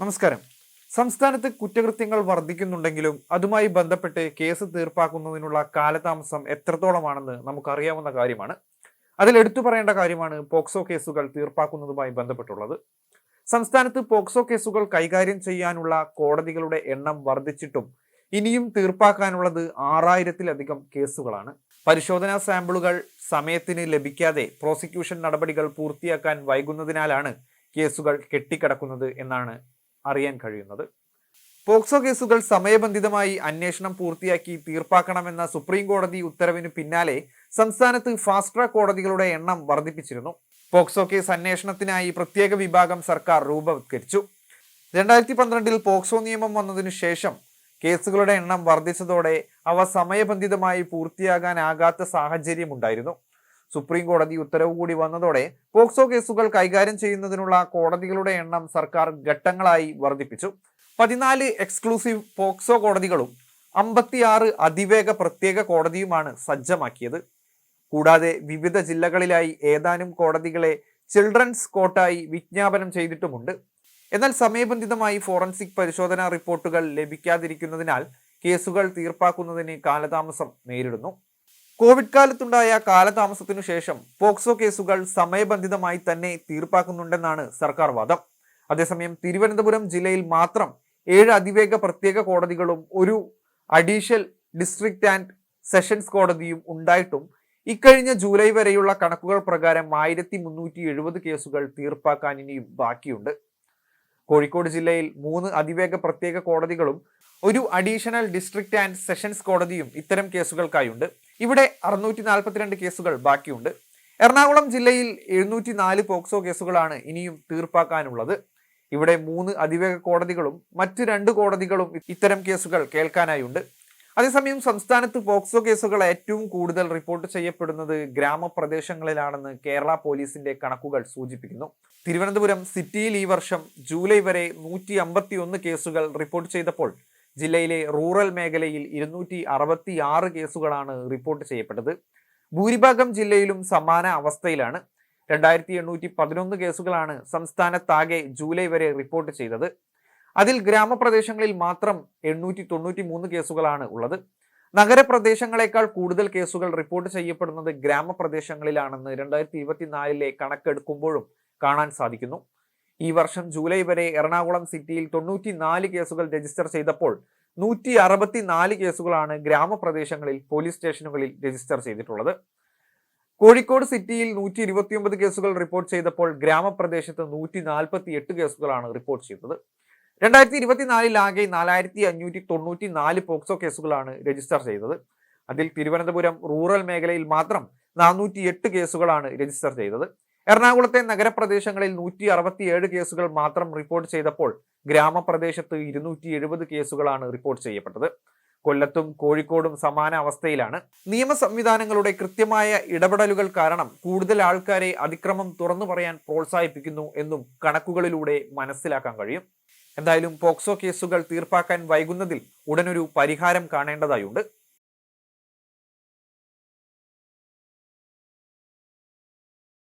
നമസ്കാരം. സംസ്ഥാനത്ത് കുറ്റകൃത്യങ്ങൾ വർദ്ധിക്കുന്നുണ്ടെങ്കിലും അതുമായി ബന്ധപ്പെട്ട് കേസ് തീർപ്പാക്കുന്നതിനുള്ള കാലതാമസം എത്രത്തോളമാണെന്ന് നമുക്കറിയാവുന്ന കാര്യമാണ്. അതിൽ എടുത്തു പറയേണ്ട കാര്യമാണ് പോക്സോ കേസുകൾ തീർപ്പാക്കുന്നതുമായി ബന്ധപ്പെട്ടുള്ളത്. സംസ്ഥാനത്ത് പോക്സോ കേസുകൾ കൈകാര്യം ചെയ്യാനുള്ള കോടതികളുടെ എണ്ണം വർദ്ധിച്ചിട്ടും ഇനിയും തീർപ്പാക്കാനുള്ളത് ആറായിരത്തിലധികം കേസുകളാണ്. പരിശോധനാ സാമ്പിളുകൾ സമയത്തിന് ലഭിക്കാതെ പ്രോസിക്യൂഷൻ നടപടികൾ പൂർത്തിയാക്കാൻ വൈകുന്നതിനാലാണ് കേസുകൾ കെട്ടിക്കിടക്കുന്നത് എന്നാണ് അറിയാൻ കഴിയുന്നത്. പോക്സോ കേസുകൾ സമയബന്ധിതമായി അന്വേഷണം പൂർത്തിയാക്കി തീർപ്പാക്കണമെന്ന സുപ്രീം കോടതി ഉത്തരവിന് പിന്നാലെ സംസ്ഥാനത്ത് ഫാസ്റ്റ് ട്രാക്ക് കോടതികളുടെ എണ്ണം വർദ്ധിപ്പിച്ചിരുന്നു. പോക്സോ കേസ് അന്വേഷണത്തിനായി പ്രത്യേക വിഭാഗം സർക്കാർ രൂപവത്കരിച്ചു. രണ്ടായിരത്തി പന്ത്രണ്ടിൽ പോക്സോ നിയമം വന്നതിനു ശേഷം കേസുകളുടെ എണ്ണം വർദ്ധിച്ചതോടെ അവ സമയബന്ധിതമായി പൂർത്തിയാകാനാകാത്ത സാഹചര്യമുണ്ടായിരുന്നു. സുപ്രീം കോടതി ഉത്തരവ് കൂടി വന്നതോടെ പോക്സോ കേസുകൾ കൈകാര്യം ചെയ്യുന്നതിനുള്ള കോടതികളുടെ എണ്ണം സർക്കാർ ഘട്ടങ്ങളായി വർദ്ധിപ്പിച്ചു. പതിനാല് എക്സ്ക്ലൂസീവ് പോക്സോ കോടതികളും അമ്പത്തിയാറ് അതിവേഗ പ്രത്യേക കോടതിയുമാണ് സജ്ജമാക്കിയത്. കൂടാതെ വിവിധ ജില്ലകളിലായി ഏതാനും കോടതികളെ ചിൽഡ്രൻസ് കോർട്ടായി വിജ്ഞാപനം ചെയ്തിട്ടുമുണ്ട്. എന്നാൽ സമയബന്ധിതമായി ഫോറൻസിക് പരിശോധനാ റിപ്പോർട്ടുകൾ ലഭിക്കാതിരിക്കുന്നതിനാൽ കേസുകൾ തീർപ്പാക്കുന്നതിന് കാലതാമസം നേരിടുന്നു. കോവിഡ് കാലത്തുണ്ടായ കാലതാമസത്തിനു ശേഷം പോക്സോ കേസുകൾ സമയബന്ധിതമായി തന്നെ തീർപ്പാക്കുന്നുണ്ടെന്നാണ് സർക്കാർ വാദം. അതേസമയം തിരുവനന്തപുരം ജില്ലയിൽ മാത്രം ഏഴ് അതിവേഗ പ്രത്യേക കോടതികളും ഒരു അഡീഷണൽ ഡിസ്ട്രിക്ട് ആൻഡ് സെഷൻസ് കോടതിയും ഉണ്ടായിട്ടും ഇക്കഴിഞ്ഞ ജൂലൈ വരെയുള്ള കണക്കുകൾ പ്രകാരം ആയിരത്തി കേസുകൾ തീർപ്പാക്കാൻ ഇനിയും ബാക്കിയുണ്ട്. കോഴിക്കോട് ജില്ലയിൽ മൂന്ന് അതിവേഗ പ്രത്യേക കോടതികളും ഒരു അഡീഷണൽ ഡിസ്ട്രിക്ട് ആൻഡ് സെഷൻസ് കോടതിയും ഇത്തരം കേസുകൾക്കായുണ്ട്. ഇവിടെ അറുന്നൂറ്റി നാൽപ്പത്തിരണ്ട് കേസുകൾ ബാക്കിയുണ്ട്. എറണാകുളം ജില്ലയിൽ എഴുന്നൂറ്റി നാല് പോക്സോ കേസുകളാണ് ഇനിയും തീർപ്പാക്കാനുള്ളത്. ഇവിടെ മൂന്ന് അതിവേഗ കോടതികളും മറ്റ് രണ്ട് കോടതികളും ഇത്തരം കേസുകൾ കേൾക്കാനായുണ്ട്. അതേസമയം സംസ്ഥാനത്ത് പോക്സോ കേസുകൾ ഏറ്റവും കൂടുതൽ റിപ്പോർട്ട് ചെയ്യപ്പെടുന്നത് ഗ്രാമപ്രദേശങ്ങളിലാണെന്ന് കേരള പോലീസിന്റെ കണക്കുകൾ സൂചിപ്പിക്കുന്നു. തിരുവനന്തപുരം സിറ്റിയിൽ ഈ വർഷം ജൂലൈ വരെ നൂറ്റി അമ്പത്തി ഒന്ന് കേസുകൾ റിപ്പോർട്ട് ചെയ്തപ്പോൾ ജില്ലയിലെ റൂറൽ മേഖലയിൽ ഇരുന്നൂറ്റി അറുപത്തി ആറ് കേസുകളാണ് റിപ്പോർട്ട് ചെയ്യപ്പെട്ടത്. ഭൂരിഭാഗം ജില്ലയിലും സമാന അവസ്ഥയിലാണ്. രണ്ടായിരത്തി എണ്ണൂറ്റി പതിനൊന്ന് കേസുകളാണ് സംസ്ഥാനത്താകെ ജൂലൈ വരെ റിപ്പോർട്ട് ചെയ്തത്. അതിൽ ഗ്രാമപ്രദേശങ്ങളിൽ മാത്രം എണ്ണൂറ്റി തൊണ്ണൂറ്റി മൂന്ന് കേസുകളാണ് ഉള്ളത്. നഗരപ്രദേശങ്ങളെക്കാൾ കൂടുതൽ കേസുകൾ റിപ്പോർട്ട് ചെയ്യപ്പെടുന്നത് ഗ്രാമപ്രദേശങ്ങളിലാണെന്ന് രണ്ടായിരത്തി ഇരുപത്തിനാലിലെ കണക്കെടുക്കുമ്പോഴും കാണാൻ സാധിക്കുന്നു. ഈ വർഷം ജൂലൈ വരെ എറണാകുളം സിറ്റിയിൽ തൊണ്ണൂറ്റി നാല് കേസുകൾ രജിസ്റ്റർ ചെയ്തപ്പോൾ നൂറ്റി അറുപത്തി നാല് കേസുകളാണ് ഗ്രാമപ്രദേശങ്ങളിൽ പോലീസ് സ്റ്റേഷനുകളിൽ രജിസ്റ്റർ ചെയ്തിട്ടുള്ളത്. കോഴിക്കോട് സിറ്റിയിൽ നൂറ്റി ഇരുപത്തിയൊമ്പത് കേസുകൾ റിപ്പോർട്ട് ചെയ്തപ്പോൾ ഗ്രാമപ്രദേശത്ത് നൂറ്റി നാൽപ്പത്തി എട്ട് കേസുകളാണ് റിപ്പോർട്ട് ചെയ്തത്. രണ്ടായിരത്തി ഇരുപത്തിനാലിൽ ആകെ നാലായിരത്തി അഞ്ഞൂറ്റി തൊണ്ണൂറ്റി നാല് പോക്സോ കേസുകളാണ് രജിസ്റ്റർ ചെയ്തത്. അതിൽ തിരുവനന്തപുരം റൂറൽ മേഖലയിൽ മാത്രം നാനൂറ്റി എട്ട് കേസുകളാണ് രജിസ്റ്റർ ചെയ്തത്. എറണാകുളത്തെ നഗരപ്രദേശങ്ങളിൽ നൂറ്റി അറുപത്തിയേഴ് കേസുകൾ മാത്രം റിപ്പോർട്ട് ചെയ്തപ്പോൾ ഗ്രാമപ്രദേശത്ത് ഇരുന്നൂറ്റി എഴുപത് കേസുകളാണ് റിപ്പോർട്ട് ചെയ്യപ്പെട്ടത്. കൊല്ലത്തും കോഴിക്കോടും സമാന അവസ്ഥയിലാണ്. നിയമ സംവിധാനങ്ങളുടെ കൃത്യമായ ഇടപെടലുകൾ കാരണം കൂടുതൽ ആൾക്കാരെ അതിക്രമം തുറന്നു പറയാൻ പ്രോത്സാഹിപ്പിക്കുന്നു എന്നും കണക്കുകളിലൂടെ മനസ്സിലാക്കാൻ കഴിയും. എന്തായാലും പോക്സോ കേസുകൾ തീർപ്പാക്കാൻ വൈകുന്നതിൽ ഉടനൊരു പരിഹാരം കാണേണ്ടതായുണ്ട്.